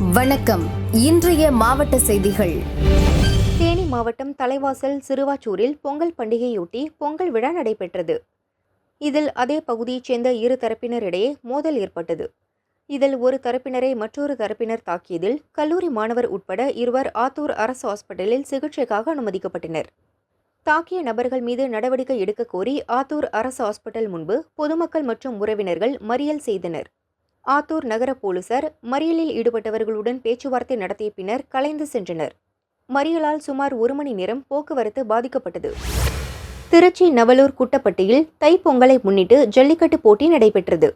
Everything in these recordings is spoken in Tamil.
வணக்கம். இன்றைய மாவட்ட செய்திகள். தேனி மாவட்டம் தலைவாசல் சிறுவாச்சூரில் பொங்கல் பண்டிகையொட்டி பொங்கல் விழா நடைபெற்றது. இதில் அதே பகுதியைச் சேர்ந்த இரு தரப்பினரிடையே மோதல் ஏற்பட்டது. இதில் ஒரு தரப்பினரை மற்றொரு தரப்பினர் தாக்கியதில் கல்லூரி மாணவர் உட்பட இருவர் ஆத்தூர் அரசு ஹாஸ்பிட்டலில் சிகிச்சைக்காக அனுமதிக்கப்பட்டனர். தாக்கிய நபர்கள் மீது நடவடிக்கை எடுக்க கோரி ஆத்தூர் அரசு ஹாஸ்பிட்டல் முன்பு பொதுமக்கள் மற்றும் உறவினர்கள் மறியல் செய்தனர். ஆத்தூர் நகர போலீசார் மறியலில் ஈடுபட்டவர்களுடன் பேச்சுவார்த்தை நடத்திய பின்னர் கலைந்து சென்றனர். மறியலால் சுமார் ஒரு மணி நேரம் போக்குவரத்து பாதிக்கப்பட்டது. திருச்சி நவலூர் குட்டப்பட்டியில் தைப்பொங்கலை முன்னிட்டு ஜல்லிக்கட்டு போட்டி நடைபெற்றது.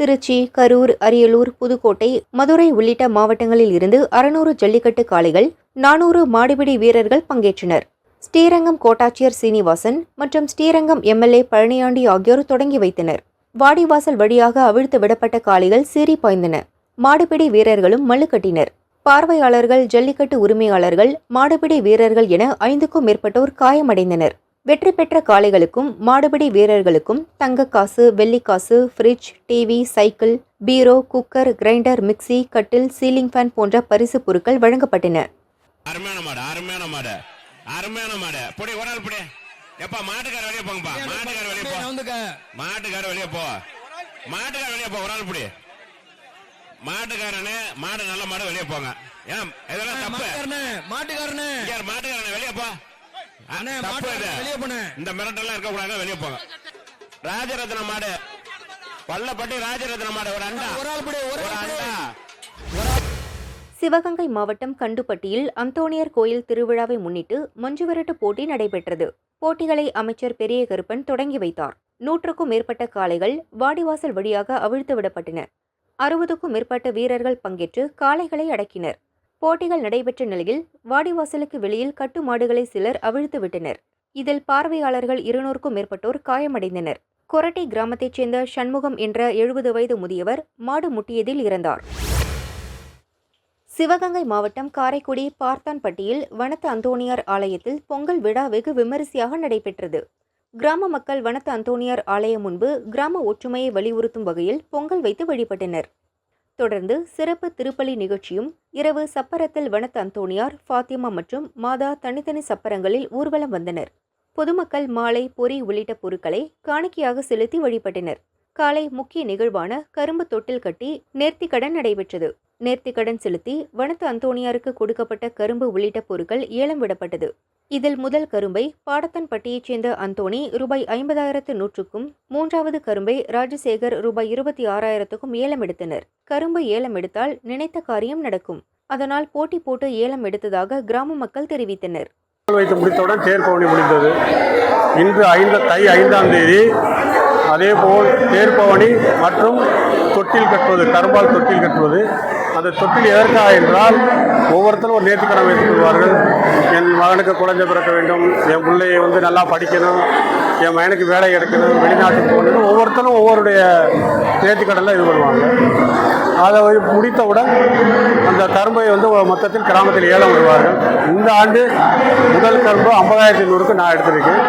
திருச்சி கரூர் அரியலூர் புதுக்கோட்டை மதுரை உள்ளிட்ட மாவட்டங்களில் இருந்து அறுநூறு ஜல்லிக்கட்டு காளைகள் நானூறு மாடுபிடி வீரர்கள் பங்கேற்றனர். ஸ்ரீரங்கம் கோட்டாட்சியர் சீனிவாசன் மற்றும் ஸ்ரீரங்கம் எம்எல்ஏ பழனியாண்டி ஆகியோர் தொடங்கி வைத்தனர். வாடிவாசல் வழியாக அவிழ்த்து விடப்பட்ட காளைகள் சீறி பாய்ந்தன. மாடுபிடி வீரர்களும் மல்லு கட்டினர் பார்வையாளர்கள் ஜல்லிக்கட்டு உரிமையாளர்கள் மாடுபிடி வீரர்கள் என ஐந்துக்கும் மேற்பட்டோர் காயமடைந்தனர். வெற்றி பெற்ற காளைகளுக்கும் மாடுபிடி வீரர்களுக்கும் தங்கக்காசு வெள்ளிக்காசு ஃப்ரிட்ஜ் டிவி சைக்கிள் பீரோ குக்கர் கிரைண்டர் மிக்ஸி கட்டில் சீலிங் ஃபேன் போன்ற பரிசு பொருட்கள் வழங்கப்பட்டன. அருமையான மாடு அருமையான மாடு எப்பா மாட்டுக்கார வெளியே போ. மாட்டுக்கார வெளியே போ ஒரு ஆள் புடி. மாட்டுக்காரனே மாடு நல்ல மாடு வெளியே போங்க. ஏன் இதெல்லாம் தப்பு. மாட்டுக்காரனே மாட்டுக்காரனே. வெளியே போ. வெளியே. இந்த மிரட்டெல்லாம் இருக்க கூடாது வெளியே போங்க. ராஜரத்ன மாடு. பள்ளப்பட்டி ராஜரத்ன மாடு ஒரு அண்டா. ஒரு ஆள் பிடி ஒரு ஒரு ஆள் பிடி. அண்டா. சிவகங்கை மாவட்டம் கண்டுப்பட்டியில் அந்தோணியர் கோயில் திருவிழாவை முன்னிட்டு மஞ்சுவிரட்டு போட்டி நடைபெற்றது. போட்டிகளை அமைச்சர் பெரிய கருப்பன் தொடங்கி வைத்தார். நூற்றுக்கும் மேற்பட்ட காளைகள் வாடிவாசல் வழியாக அவிழ்த்து விடப்பட்டன. அறுபதுக்கும் மேற்பட்ட வீரர்கள் பங்கேற்று காளைகளை அடக்கினர். போட்டிகள் நடைபெற்ற நிலையில் வாடிவாசலுக்கு வெளியில் கட்டு மாடுகளை சிலர் அவிழ்த்து விட்டனர். இதில் பார்வையாளர்கள் இருநூறுக்கும் மேற்பட்டோர் காயமடைந்தனர். கொரட்டி கிராமத்தைச் சேர்ந்த சண்முகம் என்ற எழுபது வயது முதியவர் மாடு முட்டியதில் இறந்தார். சிவகங்கை மாவட்டம் காரைக்குடி பார்த்தான்பட்டியில் வனத்து அந்தோணியார் ஆலயத்தில் பொங்கல் விழா வெகு விமரிசையாக நடைபெற்றது. கிராம மக்கள் வனத்து அந்தோணியார் ஆலயம் முன்பு கிராம ஒற்றுமையை வலியுறுத்தும் வகையில் பொங்கல் வைத்து வழிபட்டனர். தொடர்ந்து சிறப்பு திருப்பலி நிகழ்ச்சியும் இரவு சப்பரத்தில் வனத்து அந்தோணியார் ஃபாத்திமா மற்றும் மாதா தனித்தனி சப்பரங்களில் ஊர்வலம் வந்தனர். பொதுமக்கள் மாலை பொறி உள்ளிட்ட பொருட்களை காணிக்கையாக செலுத்தி வழிபட்டனர். காலை முக்கிய நிகழ்வான கரும்பு தொட்டில் கட்டி நேர்த்திக்கடன் நடைபெற்றது. நேர்த்திக்கடன் செலுத்தி வனத்து அந்தோணியாருக்கு கொடுக்கப்பட்ட கரும்பு உள்ளிட்ட பொருட்கள் ஏலம் விடப்பட்டது. இதில் முதல் கரும்பை பாடத்தன்பட்டியைச் சேர்ந்த அந்தோணி ரூபாய் ஐம்பதாயிரத்து நூற்றுக்கும் மூன்றாவது கரும்பை ராஜசேகர் ரூபாய் இருபத்தி ஆறாயிரத்துக்கும் ஏலம் எடுத்தனர். கரும்பு ஏலம் எடுத்தால் நினைத்த காரியம் நடக்கும். அதனால் போட்டி போட்டு ஏலம் எடுத்ததாக கிராம மக்கள் தெரிவித்தனர். வைத்து முடித்தவுடன் தேர் பவனி முடிந்தது. இன்று ஐந்து தை ஐந்தாம் தேதி அதேபோல் தேர் பவனி மற்றும் தொட்டில் கட்டுவது கரும்பால் தொட்டில் கட்டுவது. அந்த தொட்டில் எதற்காக என்றால் ஒவ்வொருத்தரும் ஒரு நேர்த்திக்கடன் வைத்துக் கொள்வார்கள். என் மகனுக்கு குழந்தை பிறக்க வேண்டும். என் பிள்ளையை வந்து நல்லா படிக்கணும். என் மயனுக்கு வேலை கிடைக்கணும் வெளிநாட்டுக்கு போகணும் ஒவ்வொருத்தரும் ஒவ்வொருடைய நேர்த்திக்கடனில் இது பண்ணுவாங்க. அதை முடித்தவுடன் அந்த கரும்பை வந்து மொத்தத்தில் கிராமத்தில் ஏலம் விடுவார்கள். இந்த ஆண்டு முதல் கரும்பு ஐம்பதாயிரத்தி நூறுக்கு நான் எடுத்திருக்கேன்.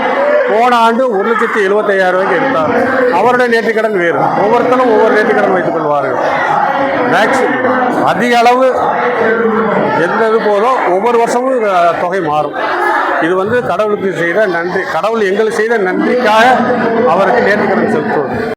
போன ஆண்டு ஒரு லட்சத்தி எழுபத்தையாயிரம் ரூபாய்க்கு எடுத்தார். அவருடைய நேர்த்திக்கடன் வேறு. ஒவ்வொருத்தரும் ஒவ்வொரு நேர்த்திக்கடன் வைத்துக் கொள்வார்கள். மேக்ஸிமம் அதிக அளவு எந்த இது போதோ ஒவ்வொரு வருஷமும் தொகை மாறும். இது வந்து கடவுளுக்கு செய்த நன்றி. கடவுள் எங்களுக்கு செய்த நன்றிக்காக அவருக்கு நேர்த்திக்கடன் செலுத்துவது